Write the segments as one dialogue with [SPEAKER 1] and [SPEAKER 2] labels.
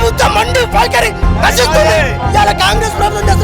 [SPEAKER 1] ప్రభుత్వం మండి వైఖరి నశిస్తుంది. ఇవాళ కాంగ్రెస్ ప్రభుత్వం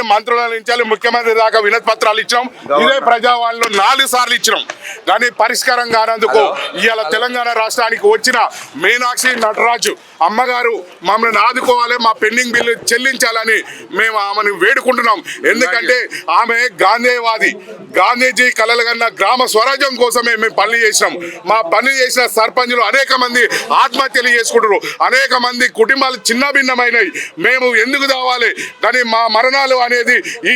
[SPEAKER 2] నుంచి మంత్రుల నుంచి ముఖ్యమంత్రి దాకా వినతి పత్రాలు ఇచ్చినాం ఇదే ప్రజావాణిలో నాలుగు సార్లు ఇచ్చినాం. కానీ పరిష్కారం కానందుకు ఇవాళ తెలంగాణ రాష్ట్రానికి వచ్చిన మీనాక్షి నటరాజు అమ్మగారు మమ్మల్ని ఆదుకోవాలి మా పెండింగ్ బిల్లు చెల్లించాలని మేము ఆమెను వేడుకుంటున్నాం. ఎందుకంటే ఆమె గాంధీవాది గాంధీజీ కలలు కన్న గ్రామ స్వరాజ్యం కోసమే మేము పని చేసినాం. మా పని చేసిన సర్పంచులు అనేక మంది ఆత్మహత్యలు చేసుకుంటారు అనేక మంది కుటుంబాలు చిన్నభిన్నమైనవి. మేము ఎందుకు దావాలి కానీ మా మరణాలు అనేది ఈ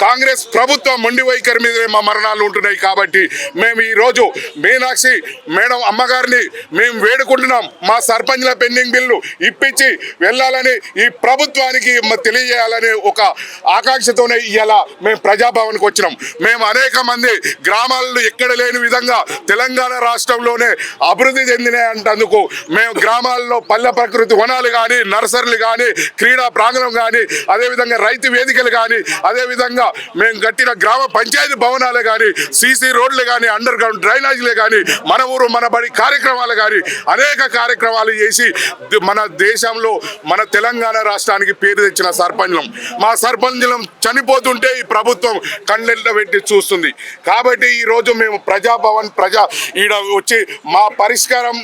[SPEAKER 2] కాంగ్రెస్ ప్రభుత్వ మొండి వైఖరి మీదనే మా మరణాలు ఉంటున్నాయి కాబట్టి మేము ఈరోజు మీనాక్షి మేడం అమ్మగారిని మేము వేడుకుంటున్నాం. మా సర్పంచ్ల పెండింగ్ బిల్లు ఇప్పించి వెళ్ళాలని ఈ ప్రభుత్వానికి తెలియజేయాలని ఒక ఆకాంక్షతోనే ఇలా మేము ప్రజాభవన్కి వచ్చినాం. మేము అనేక మంది గ్రామాల్లో ఎక్కడ లేని విధంగా తెలంగాణ రాష్ట్రంలోనే అభివృద్ధి చెందినందుకు మేము గ్రామాల్లో పల్లె ప్రకృతి వనాలు కానీ నర్సరీలు కానీ క్రీడా ప్రాంగణం కానీ అదేవిధంగా రైతు వేదికలు కానీ అదేవిధంగా మేము కట్టిన గ్రామ పంచాయతీ భవనాలు కానీ సీసీ రోడ్లు కానీ అండర్ గ్రౌండ్ డ్రైనేజీలే కానీ మన ఊరు మన బడి కార్యక్రమాలు కానీ అనేక కార్యక్రమాలు చేసి మన దేశంలో మన తెలంగాణ రాష్ట్రానికి పేరు తెచ్చిన సర్పంచం మా సర్పంచం చనిపోతుంటే ఈ ప్రభుత్వం కళ్ళెళ్ళ పెట్టి చూస్తుంది. కాబట్టి ఈ రోజు మేము ప్రజాభవన్ ప్రజా ఈడ వచ్చి మా పరిష్కారం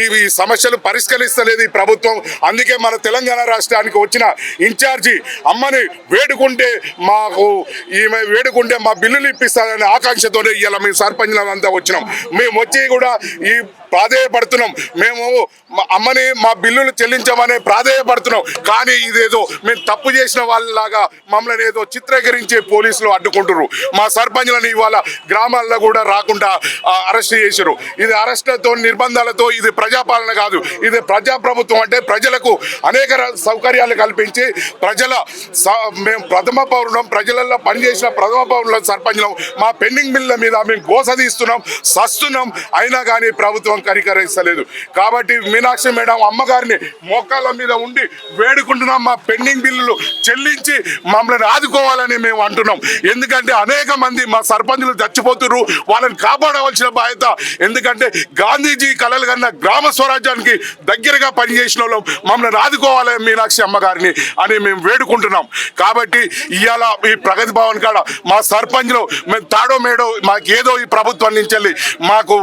[SPEAKER 2] ఈ ఈ సమస్యలు పరిష్కరిస్తలేదు ఈ ప్రభుత్వం. అందుకే మన తెలంగాణ రాష్ట్రానికి వచ్చిన ఇన్ఛార్జి అమ్మని వేడుకుంటే మాకు ఈమె వేడుకుంటే మా బిల్లులు ఇప్పిస్తారనే ఆకాంక్షతోనే ఇలా మేము సర్పంచ్లంతా వచ్చినాం. మేము వచ్చి కూడా ఈ ప్రాధేయపడుతున్నాం. మేము మా అమ్మని మా బిల్లులు చెల్లించమని ప్రాధేయపడుతున్నాం. కానీ ఇదేదో మేము తప్పు చేసిన వాళ్ళలాగా మమ్మల్ని ఏదో చిత్రీకరించే పోలీసులు అడ్డుకుంటున్నారు మా సర్పంచ్లను ఇవాళ గ్రామాల్లో కూడా రాకుండా అరెస్ట్ చేశారు ఇది అరెస్ట్లతో నిర్బంధాలతో ఇది ప్రజాపాలన కాదు. ఇది ప్రజాప్రభుత్వం అంటే ప్రజలకు అనేక సౌకర్యాలు కల్పించి ప్రజల స- మేము ప్రథమ పౌరులం ప్రజలలో పనిచేసిన ప్రథమ పౌరులం సర్పంచ్లం. మా పెండింగ్ బిల్ల మీద మేము గోసదీస్తున్నాం సస్తున్నాం. అయినా కానీ ప్రభుత్వం కనికరిస్తలేదు కాబట్టి మీనాక్షి మేడం అమ్మగారిని మోకాళ్ళ మీద ఉండి వేడుకుంటున్నాం. మా పెండింగ్ బిల్లులు చెల్లించి మమ్మల్ని ఆదుకోవాలని మేము అంటున్నాం. ఎందుకంటే అనేక మంది మా సర్పంచులు చచ్చిపోతున్నారు వాళ్ళని కాపాడవలసిన బాధ్యత. ఎందుకంటే గాంధీజీ కలలు కన్న గ్రామ స్వరాజ్యానికి దగ్గరగా పనిచేసిన వాళ్ళం. మమ్మల్ని ఆదుకోవాలి మీనాక్షి అమ్మగారిని అని మేము వేడుకుంటున్నాం. కాబట్టి ఇవాళ ఈ ప్రగతి భవన్ కాడ మా సర్పంచ్లు మేము తాడో మేడో మాకేదో ఈ ప్రభుత్వం నుంచి మాకు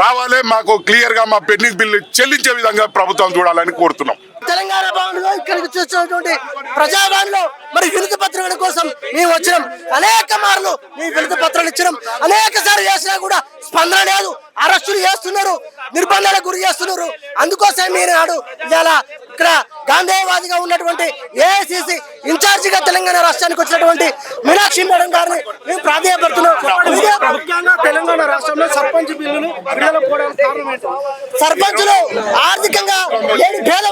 [SPEAKER 2] రావాలి మాకు క్లియర్గా మా పెండింగ్ బిల్లు చెల్లించే విధంగా ప్రభుత్వం చూడాలని కోరుతున్నాం.
[SPEAKER 1] తెలంగాణ భవన్లో ఇక్కడికి చూసినటువంటి ప్రజాభవన్లో మరి వినతి పత్రికల కోసం మేము వచ్చినాం. అనేక మార్లు మేము వినతి పత్రాలు ఇచ్చినాం. అనేక సార్లు చేసినా కూడా స్పందన లేదు. అరెస్టులు చేస్తున్నారు. నిర్బంధాలకు గురి చేస్తున్నారు. అందుకోసం మీరు నాడు ఇలా ఇక్కడ గాంధేయవాదిగా ఉన్నటువంటి ఏఐసిసి ఇన్ఛార్జిగా తెలంగాణ రాష్ట్రానికి వచ్చినటువంటి మీనాక్షి మేడం గారిని మేము ప్రాధాన్యపడుతున్నాం. ఇదే
[SPEAKER 3] ముఖ్యంగా తెలంగాణ రాష్ట్రంలో సర్పంచ్ ఏంటి?
[SPEAKER 1] సర్పంచులు ఆర్థికంగా లేని పేద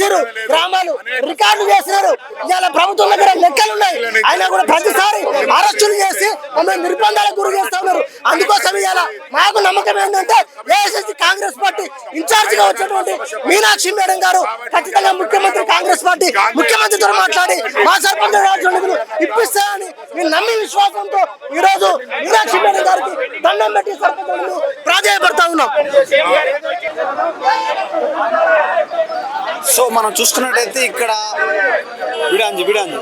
[SPEAKER 1] చేసారు గ్రామాలు రికార్డులు చేసినారు ఇవాళ ప్రభుత్వం దగ్గర లెక్కలు ఉన్నాయి. అయినా కూడా ప్రతిసారి అరెస్టులు చేసి మమ్మల్ని నిర్బంధాలకు గురి చేస్తా ఉన్నారు. అందుకోసం ఇవాళ మాకు నమ్మకం ఏంటంటే ఏఐసిసి కాంగ్రెస్ పార్టీ ఇన్ఛార్జ్గా వచ్చినటువంటి మీనాక్షి మేడం గారు ఖచ్చితంగా ముఖ్యమంత్రి కాంగ్రెస్ పార్టీ ముఖ్యమంత్రితో మాట్లాడి మా సర్పంచ్ రాజు ఇప్పిస్తాయని మేము నమ్మి విశ్వాసంతో ఈ రోజు మీనాక్షి మేడం గారికి దండం పెట్టి సర్పంచ్ ప్రాధాన్యపడతా ఉన్నాం.
[SPEAKER 4] సో మనం చూసుకున్నట్టయితే ఇక్కడ విడాంజి విడాంజి.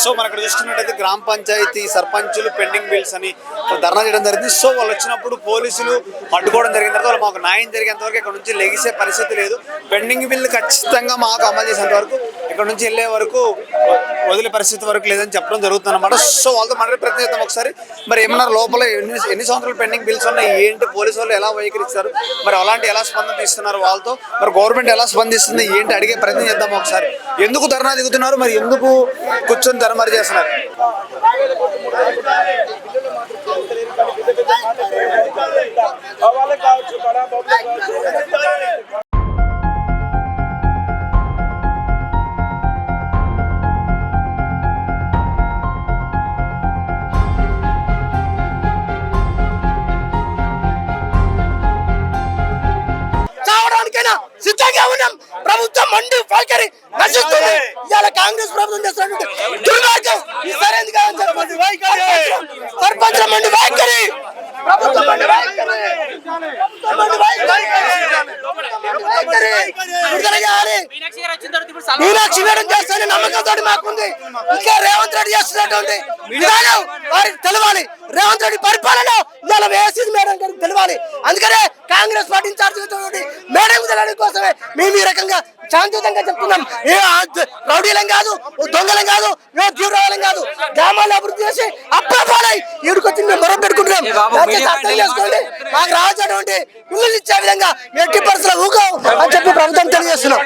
[SPEAKER 4] సో మనం ఇక్కడ చూసుకున్నట్టయితే గ్రామ పంచాయతీ సర్పంచులు పెండింగ్ బిల్స్ అని ధర్నా చేయడం జరిగింది. సో వాళ్ళు వచ్చినప్పుడు పోలీసులు అడ్డుకోవడం జరిగిన తర్వాత వాళ్ళు మాకు న్యాయం జరిగేంత వరకు ఇక్కడ నుంచి లెగిసే పరిస్థితి లేదు. పెండింగ్ బిల్ ఖచ్చితంగా మాకు అమలు చేసేంత వరకు ఇక్కడ నుంచి వెళ్ళే వరకు వదిలే పరిస్థితి వరకు లేదని చెప్పడం జరుగుతుంది అనమాట సో వాళ్ళతో మన ప్రయత్నం చేద్దాం ఒకసారి. మరి ఏమన్నారు లోపల ఎన్ని ఎన్ని సంవత్సరాలు పెండింగ్ బిల్స్ ఉన్నాయి? ఏంటి? పోలీసు వాళ్ళు ఎలా వైఖరిస్తారు? మరి అలాంటి ఎలా స్పందన తీస్తున్నారు వాళ్ళతో? మరి గవర్నమెంట్ ఎలా స్పందిస్తుంది? ఏంటి? అడిగే ప్రయత్నం చేద్దాం ఒకసారి. ఎందుకు ధర్నా దిగుతున్నారు? మరి ఎందుకు కూర్చొని ధర్మరి చేస్తున్నారు?
[SPEAKER 1] ఉన్నాం ప్రభుత్వం మండి వైఖరి నశిస్తుంది. ఇవాళ కాంగ్రెస్ ప్రభుత్వం చేస్తున్నటువంటి దుర్మార్గం సరైనది కాదని చెప్పండి. సర్పంచ్ మండి వైఖరి. ప్రభుత్వం మండి విడుదల చేయాలి. మీనాక్షి మేడం చేస్తానని నమ్మకంతో మాకుంది. ఇంకా రేవంత్ రెడ్డి చేస్తున్నటువంటి విధానం వారికి తెలవాలి. రేవంత్ రెడ్డి పరిపాలన ఇవాళ వేసింది మేడం గారికి తెలవాలి అందుకనే కాంగ్రెస్ పార్టీ ఇన్ఛార్జ్ అయినటువంటి మేడం తెలవడం కోసమే మేము ఈ రకంగా శాంతియుతంగా చెప్తున్నాం. ఏ రౌడీలం కాదు దొంగలం కాదు ఏ తీవ్రవాదం కాదు. గ్రామాలను అభివృద్ధి చేసి అప్పాపాలై ఈడుకొచ్చి మేము మొరం పెట్టుకుంటున్నాం. మాకు రావాల్సినటువంటి పిల్లలు ఇచ్చే విధంగా ఎట్టి పరిస్థితులు ఊకం అని చెప్పి ప్రభుత్వం తెలియజేస్తున్నాం.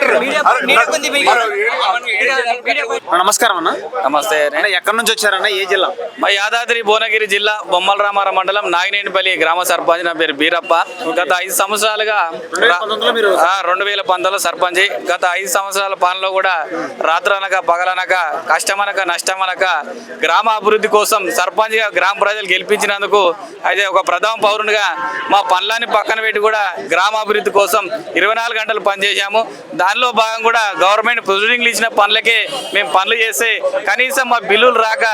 [SPEAKER 4] నమస్కారం అన్న.
[SPEAKER 5] నమస్తే
[SPEAKER 4] ఎక్కడి నుంచి వచ్చారన్న? ఏ జిల్లా?
[SPEAKER 5] మా యాదాద్రి భువనగిరి జిల్లా బొమ్మల రామారం మండలం నాగినేనిపల్లి గ్రామ సర్పంచ్ నా పేరు బీరప్ప. గత ఐదు సంవత్సరాలుగా రెండు వేల పంతొమ్మిదిలో సర్పంచ్. గత ఐదు సంవత్సరాల పాలనలో కూడా రాత్రనక పగలనక కష్టమనక నష్టమనక గ్రామ అభివృద్ధి కోసం సర్పంచ్గా గ్రామ ప్రజలు గెలిపించినందుకు అయితే ఒక ప్రథమ పౌరునిగా మా పనులన్నీ పక్కన పెట్టి కూడా గ్రామాభివృద్ధి కోసం ఇరవై నాలుగు గంటలు పనిచేశాము. దానిలో భాగం కూడా గవర్నమెంట్ ప్రొసీడింగ్లు ఇచ్చిన పనులకే మేము పనులు చేస్తే కనీసం మా బిల్లులు రాక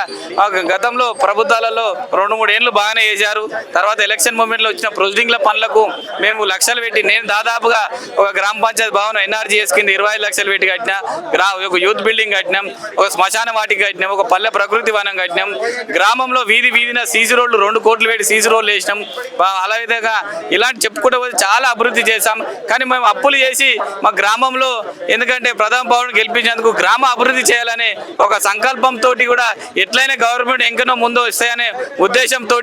[SPEAKER 5] గతంలో ప్రభుత్వాలలో రెండు మూడు ఏళ్ళు బాగానే చేశారు. తర్వాత ఎలక్షన్ మూమెంట్లో వచ్చిన ప్రొసీడింగ్ల పనులకు మేము లక్షలు పెట్టి నేను దాదాపుగా ఒక గ్రామ పంచాయతీ భవనం ఎన్ఆర్జీఎస్ కింద ఇరవై లక్షలు పెట్టి కట్టినా. గ్రా ఒక యూత్ బిల్డింగ్ కట్టినాం ఒక శ్మశాన వాటికి కట్టినాం ఒక పల్లె ప్రకృతి వనం కట్టినాం. గ్రామంలో వీధి వీధిన సీసీ రోడ్లు రెండు కోట్లు పెట్టి సీసీ రోడ్లు వేసినాం. అలాగే అలా ఇలాంటి చెప్పుకుంటూ పోతే చాలా అభివృద్ధి చేశాం. కానీ మేము అప్పులు చేసి మా గ్రామంలో ఎందుకంటే ప్రధాన పౌరుని గెలిపించేందుకు గ్రామ అభివృద్ధి చేయాలనే ఒక సంకల్పంతో కూడా ఎట్లయినా గవర్నమెంట్ ఎంకనో ముందు వస్తాయనే ఉద్దేశంతో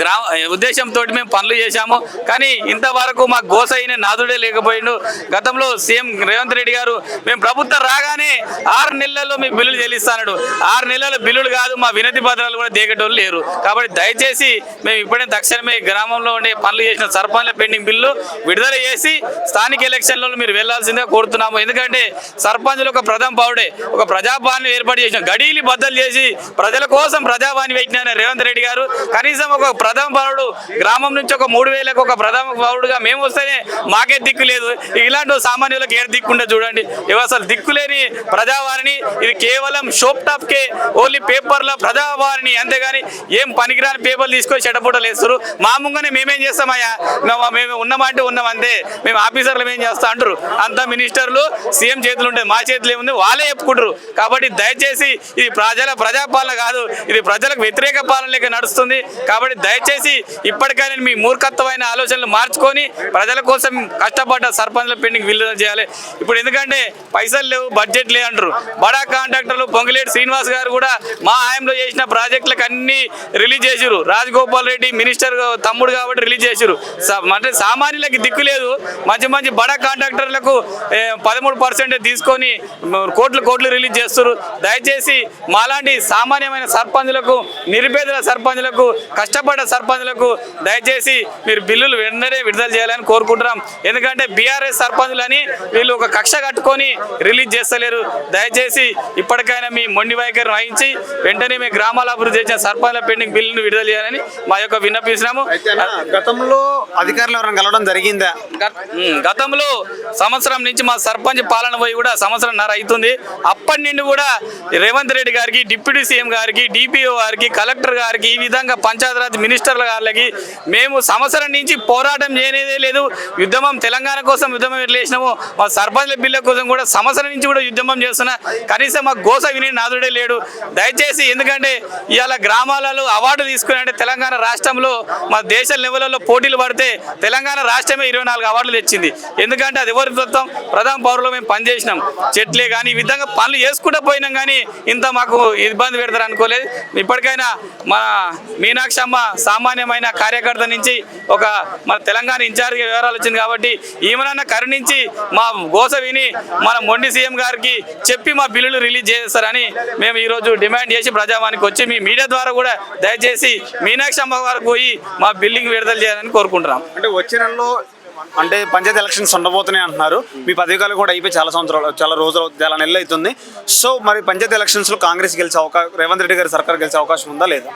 [SPEAKER 5] గ్రామ ఉద్దేశంతో మేము పనులు చేశాము. కానీ ఇంతవరకు మా గోస అయిన నాదుడే లేకపోయిండు. గతంలో సీఎం రేవంత్ రెడ్డి గారు మేము ప్రభుత్వం రాగానే ఆరు నెలల్లో మీ బిల్లులు చెల్లిస్తాడు ఆరు నెలల బిల్లులు కాదు మా వినతి పత్రాలు కూడా దిగటోళ్ళు లేరు. కాబట్టి దయచేసి మేము ఇప్పుడే తక్షణమే గ్రామంలో ఉండే పనులు చేసిన సర్పంచ్ల పెండింగ్ బిల్లు విడుదల చేసి స్థానిక ఎలక్షన్లలో మీరు వెళ్ళాల్సిందిగా కోరుతున్నాము. ఎందుకంటే సర్పంచులు ఒక ప్రథమ పావుడే ఒక ప్రజాభాన్ని ఏర్పాటు చేసిన గడీలు బద్దలు చేసి ప్రజల కోసం ప్రజాభాని పెట్టిన రేవంత్ రెడ్డి గారు కనీసం ఒక ప్రథమ పౌరుడు గ్రామం నుంచి ఒక మూడు వేలకు ఒక ప్రథమ పౌరుడుగా మేము వస్తేనే మాకే దిక్కు లేదు. ఇలాంటి సామాన్యులకు ఏ దిక్కు ఉండదు చూడండి. ఇవి అసలు దిక్కులేని ప్రజావారిని ఇది కేవలం షోప్ టాప్ కే ఓన్లీ పేపర్ల ప్రజావారిని అంతేగాని ఏం పనికిరాని పేపర్లు తీసుకొని చెడపూటలు వేస్తారు మా ముంగనే మేమేం చేస్తామయ్యా? మేము- మేము ఉన్నామంటే ఉన్నాం అంతే. మేము ఆఫీసర్లు ఏం చేస్తా అంటారు అంతా మినిస్టర్లు సీఎం చేతులు ఉంటాయి మా చేతులు ఏముంది? వాళ్ళే చెప్పుకుంటారు కాబట్టి దయచేసి ఇది ప్రజల ప్రజాపాలన కాదు. ఇది ప్రజలకు వ్యతిరేక పాలన లేక నడుస్తుంది. కాబట్టి దయచేసి ఇప్పటికైనా మీ మూర్ఖత్వమైన ఆలోచనలు మార్చుకొని ప్రజల కోసం కష్టపడ్డ సర్పంచ్ల పెండింగ్ విలువ చేయాలి. ఇప్పుడు ఎందుకంటే పైసలు లేవు బడ్జెట్ లేవు అంటారు బడా కాంట్రాక్టర్లు పొంగిలేటి శ్రీనివాస్ గారు కూడా మా హాయంలో చేసిన ప్రాజెక్టులకు అన్ని రిలీజ్ చేసిరు రాజగోపాల్ రెడ్డి మినిస్టర్ తమ్ముడు కాబట్టి రిలీజ్ చేసిరు అంటే సామాన్యులకి దిక్కు లేదు. మంచి మంచి బడా కాంట్రాక్టర్లకు పదమూడు పర్సెంట్ తీసుకొని కోట్లు కోట్లు రిలీజ్ చేస్తారు దయచేసి మాలాంటి సామాన్యమైన సర్పంచులకు నిరుపేదల సర్పంచులకు కష్టపడ్డ సర్పంచులకు దయచేసి మీరు బిల్లులు వెంటనే విడుదల చేయాలని కోరుకుంటున్నాం. ఎందుకంటే బీఆర్ఎస్ సర్పంచులని వీళ్ళు ఒక కక్ష కట్టుకొని రిలీజ్ చేస్తలేరు. దయచేసి ఇప్పటికైనా మీ మొండి వైఖరి వహించి వెంటనే మీ గ్రామాల అభివృద్ధి చేసిన సర్పంచుల పెండింగ్ బిల్లును విడుదల చేయాలని మా యొక్క విన్నపిస్తున్నాము
[SPEAKER 4] గతంలో అధికారులు ఎవరైనా కలవడం జరిగిందా?
[SPEAKER 5] గతంలో సంవత్సరం నుంచి మా సర్పంచ్ పాలన పోయి కూడా సంవత్సరంన్నర అవుతుంది. అప్పటి నుండి కూడా రేవంత్ రెడ్డి గారికి డిప్యూటీ సీఎం గారికి డిపిఓ గారికి కలెక్టర్ గారికి ఈ విధంగా పంచాయతీరాజ్ మినిస్టర్ల గారికి మేము సంవత్సరం నుంచి పోరాటం చేయనేదే లేదు. ఉద్యమం తెలంగాణ కోసం ఉద్యమం ఎట్లా మా సర్పంచ్ల బిల్ల కోసం కూడా సంవత్సరం నుంచి కూడా ఉద్యమం చేస్తున్నా. కనీసం మా గోస విని నాదుడే లేడు. దయచేసి ఎందుకంటే ఇవాళ గ్రామాలలో అవార్డు తీసుకుని అంటే తెలంగాణ రాష్ట్రంలో మా దేశ లెవెల్లో పోటీలు పడితే తెలంగాణ రాష్ట్రమే ఇరవై నాలుగు అవార్డులు తెచ్చింది. ఎందుకంటే అది ఎవరి తత్వం? ప్రధాన పౌరులు మేము పనిచేసినాం. చెట్లే కానీ ఈ విధంగా పనులు చేసుకుంటూ పోయినాం కానీ ఇంత మాకు ఇబ్బంది పెడతారు అనుకోలేదు. ఇప్పటికైనా మన మీనాక్షి అమ్మ సామాన్యమైన కార్యకర్త నుంచి ఒక మన తెలంగాణ ఇన్ఛార్జ్ వివరాలు వచ్చింది కాబట్టి ఈమెనన్న కరుణించి మా గోస విని మన మొండి సీఎం గారికి చెప్పి మా బిల్లులు రిలీజ్ చేస్తారని మేము ఈరోజు డిమాండ్ చేసి ప్రజావానికి వచ్చి మీ మీడియా ద్వారా కూడా దయచేసి మీనాక్షి అమ్మ వారికి పోయి మా బిల్లింగ్ విడుదల చేయాలని కోరుకుంటున్నాం.
[SPEAKER 4] అంటే వచ్చే నెలలో అంటే పంచాయతీ ఎలక్షన్స్ ఉండబోతున్నాయి అంటున్నారు. మీ పదవికాలు కూడా అయిపోయి చాలా సంవత్సరాలు చాలా రోజులు చాలా నెలలు అవుతుంది. సో మరి పంచాయతీ ఎలక్షన్స్లో కాంగ్రెస్ గెలిచే అవకాశం రేవంత్ రెడ్డి గారి సర్కార్ గెలిచే అవకాశం ఉందా లేదా?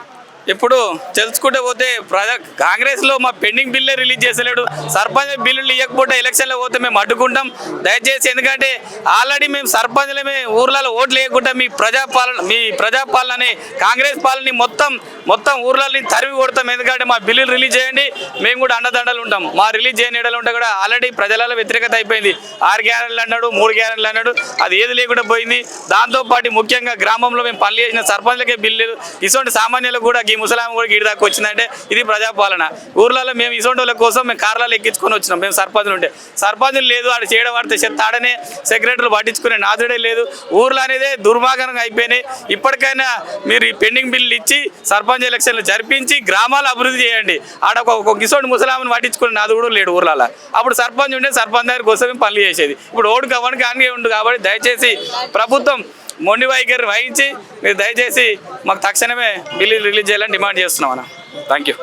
[SPEAKER 5] ఇప్పుడు తెలుసుకుంటే పోతే ప్రజా కాంగ్రెస్లో మా పెండింగ్ బిల్లే రిలీజ్ చేసలేడు సర్పంచ్ బిల్లులు ఇవ్వకపోతే ఎలక్షన్లో పోతే మేము అడ్డుకుంటాం. దయచేసి ఎందుకంటే ఆల్రెడీ మేము సర్పంచ్లమే ఊర్లలో ఓట్లు వేయకుండా మీ ప్రజాపాలన మీ ప్రజాపాలనని కాంగ్రెస్ పాలనని మొత్తం మొత్తం ఊర్లని తరివి కొడతాం. ఎందుకంటే మా బిల్లులు రిలీజ్ చేయండి మేము కూడా అండదండలు ఉంటాం. మా రిలీజ్ చేయని ఎడలు ఉంటే కూడా ఆల్రెడీ ప్రజలలో వ్యతిరేకత అయిపోయింది. ఆరు గ్యారెంట్లు అన్నాడు మూడు గ్యారెంట్లు అన్నాడు అది ఏది లేకుండా పోయింది. దాంతోపాటు ముఖ్యంగా గ్రామంలో మేము పనులు చేసిన సర్పంచ్లకే బిల్లు ఇటువంటి సామాన్యులకు కూడా ఈ ముసలాం కూడా గిడి దాకా వచ్చిందంటే ఇది ప్రజాపాలన. ఊర్లలో మేము ఇటువంటి కోసం మేము కార్లలో ఎక్కించుకొని వచ్చినాం. మేము సర్పంచులు ఉంటే. సర్పంచులు లేదు ఆడ చేయడం వాడితే చెత్త ఆడనే సెక్రటరీలు పట్టించుకునే నాదుడే లేదు. ఊర్లో అనేదే దుర్మార్గంగా అయిపోయినాయి. ఇప్పటికైనా మీరు ఈ పెండింగ్ బిల్లు ఇచ్చి సర్పంచ్ ఎలక్షన్లు జరిపించి గ్రామాలు అభివృద్ధి చేయండి. ఆడ ఒక ఒక ముసలామని పట్టించుకునే నాదు కూడా లేడు ఊర్లలో. అప్పుడు సర్పంచ్ ఉంటే సర్పంచ్ దగ్గర కోసమే పనులు చేసేది. ఇప్పుడు ఓడు కవ్వడానికి అన్నీ ఉండు కాబట్టి దయచేసి ప్రభుత్వం మొండి వైఖరి వహించి మీరు దయచేసి మాకు తక్షణమే బిల్లు రిలీజ్ చేయాలని డిమాండ్ చేస్తున్నాం అన్న. థ్యాంక్ యూ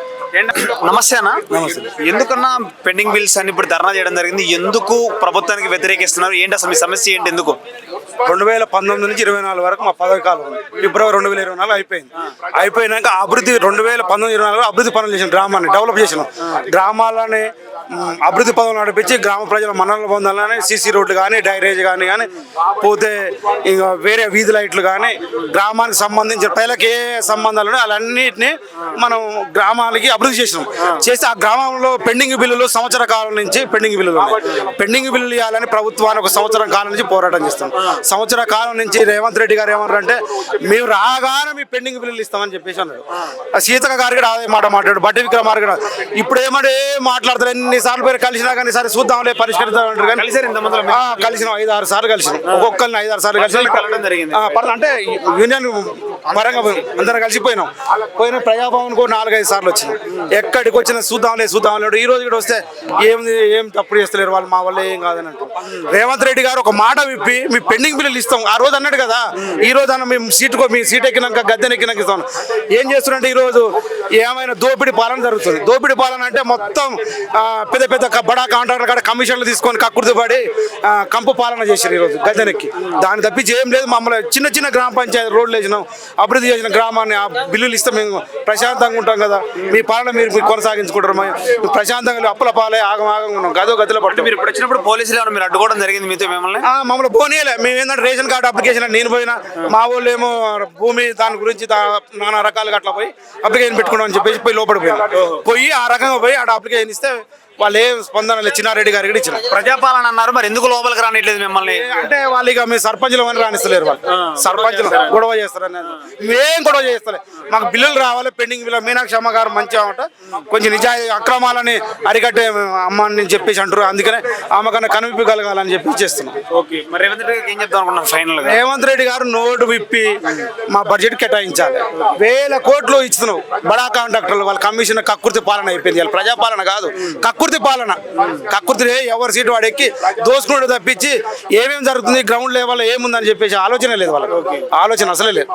[SPEAKER 4] నమస్తే అన్న. ఎందుకన్నా పెండింగ్ బిల్స్ అని ఇప్పుడు ధర్నా చేయడం జరిగింది? ఎందుకు ప్రభుత్వానికి వ్యతిరేకిస్తున్నారు? ఏంటి అసలు మీ సమస్య ఏంటి? ఎందుకు?
[SPEAKER 6] రెండు వేల పంతొమ్మిది నుంచి ఇరవై నాలుగు వరకు మా పదవి కాలం. ఫిబ్రవరి రెండు వేల ఇరవై నాలుగు అయిపోయింది. అయిపోయినాక అభివృద్ధి రెండు వేల పంతొమ్మిది ఇరవై నాలుగు అభివృద్ధి పనులు చేసిన గ్రామాన్ని డెవలప్ చేసినాం. గ్రామాలని అభివృద్ధి పదవులు నడిపించి గ్రామ ప్రజల మన్నలు పొందాలని సీసీ రోడ్లు కానీ డైరేజ్ కానీ కానీ పోతే ఇంకా వేరే వీధి లైట్లు కానీ గ్రామానికి సంబంధించిన ప్రజలకు ఏ సంబంధాలు ఉన్నాయో మనం గ్రామాలకి అభివృద్ధి చేసినాం. చేస్తే ఆ గ్రామంలో పెండింగ్ బిల్లులు సంవత్సర కాలం నుంచి పెండింగ్ బిల్లులు పెండింగ్ బిల్లులు ఇవ్వాలని ప్రభుత్వానికి ఒక సంవత్సరం కాలం నుంచి పోరాటం చేస్తాం. సంవత్సర కాలం నుంచి రేవంత్ రెడ్డి గారు ఏమన్నారు అంటే మేము రాగానే మీ పెండింగ్ బిల్లులు ఇస్తామని చెప్పేసి అన్నారు. ఆ సీతక గారు కూడా అదే మాట మాట్లాడు బట్టి విక్రమార్ కూడా ఇప్పుడు ఏమంటే మాట్లాడతారు మాట్లాడతారు ఎన్నిసార్లు పేరు కలిసినా కానీ సరే చూద్దాంలే పరిష్కరిద్దాం కలిసినాం ఐదు ఆరు సార్లు కలిసినాం. ఒక్కొక్కరిని ఐదు ఆరు సార్లు కలిసి అంటే యూనియన్ పరంగా పోయినాం. అందరం కలిసిపోయినాం. పోయిన ప్రజాభవన్ కూడా నాలుగైదు సార్లు వచ్చినాం ఎక్కడికి వచ్చినా చూద్దాంలే చూద్దాంలే ఈ రోజు కూడా వస్తే ఏం ఏం తప్పుడు చేస్తలేరు వాళ్ళు మా వల్ల ఏం కాదని అంటారు. రేవంత్ రెడ్డి గారు ఒక మాట విప్పి మీ పెండింగ్ బిల్లులు ఇస్తాం. ఆ రోజు అన్నాడు కదా ఈ రోజు అన్న మేము సీటుకో మీ సీట్ ఎక్కినాక గద్దెన ఎక్కినాక ఇస్తాం. ఏం చేస్తున్నారంటే ఈ రోజు ఏమైనా దోపిడీ పాలన జరుగుతుంది. దోపిడీ పాలన అంటే మొత్తం పెద్ద పెద్ద బడా కాంట్రాక్టర్ కాడ కమిషన్లు తీసుకొని కక్కుర్తి పడి ఆ, కంపు పాలన చేశారు ఈరోజు గద్దెనెక్కి. దాన్ని తప్పించి ఏం లేదు మమ్మల్ని చిన్న చిన్న గ్రామ పంచాయతీ రోడ్లు వేసినాం అభివృద్ధి చేసిన గ్రామాన్ని ఆ బిల్లులు ఇస్తే మేము ప్రశాంతంగా ఉంటాం కదా. మీ పాలన మీరు మీరు కొనసాగించుకుంటారు మేము ప్రశాంతంగా అప్పుల పాలే ఆగం ఆగంగా ఉన్నాం గదో గదిలో పట్టు
[SPEAKER 4] మీరు ఇప్పుడు వచ్చినప్పుడు పోలీసులు ఏమైనా మీరు అడ్డుకోవడం జరిగింది మీతో మిమ్మల్ని?
[SPEAKER 6] మమ్మల్ని పోనీయలే మేము ఏంటంటే రేషన్ కార్డు అప్లికేషన్ నేను పోయినా మా వాళ్ళు ఏమో భూమి దాని గురించి నానా రకాలుగా అట్లా పోయి అప్లికేషన్ పెట్టుకున్నాం అని చెప్పేసి పోయి లోపలికి పోయినా. పోయి ఆ రకంగా పోయి ఆడ అప్లికేషన్ ఇస్తే వాళ్ళు ఏం స్పందన లేదు చిన్నారెడ్డి గారికి ఇచ్చిన.
[SPEAKER 4] ప్రజాపాలన అన్నారు మరి ఎందుకు లోపలికి రానిట్లేదు మిమ్మల్ని?
[SPEAKER 6] అంటే వాళ్ళు ఇక మీ సర్పంచ్లు అని రాణిస్తలేరు వాళ్ళు. సర్పంచ్లు గొడవ చేస్తారని మేం గొడవ చేస్తలే. మాకు బిల్లులు రావాలి పెండింగ్ బిల్లు. మీనాక్షి అమ్మ గారు మంచిగా ఉంట కొంచెం నిజాయి అక్రమాలని అరికట్టే అమ్మని చెప్పేసి అంటారు. అందుకనే ఆమెకన్నా కనువిప్పి కలగాలని చెప్పి చేస్తున్నాం.
[SPEAKER 4] ఓకే. మరి రేవంత్ రెడ్డి గారికి ఏం చెప్తాం అనుకున్నాం ఫైనల్గా
[SPEAKER 6] రేవంత్ రెడ్డి గారు నోటు విప్పి మా బడ్జెట్ కేటాయించాలి. వేల కోట్లు ఇస్తున్నావు బడా కాంట్రాక్టర్లు వాళ్ళ కమిషన్ కక్కుర్తి పాలన అయిపోయింది. వాళ్ళ ప్రజాపాలన కాదు. కక్కుర్తి పాలన. కక్కుర్తి ఎవరి సీటు వాడు ఎక్కి దోసుకున్నాడు తప్పించి ఏమేమి జరుగుతుంది గ్రౌండ్ లెవెల్ ఏముందని చెప్పేసి ఆలోచన లేదు వాళ్ళకి. ఆలోచన అసలే లేదు.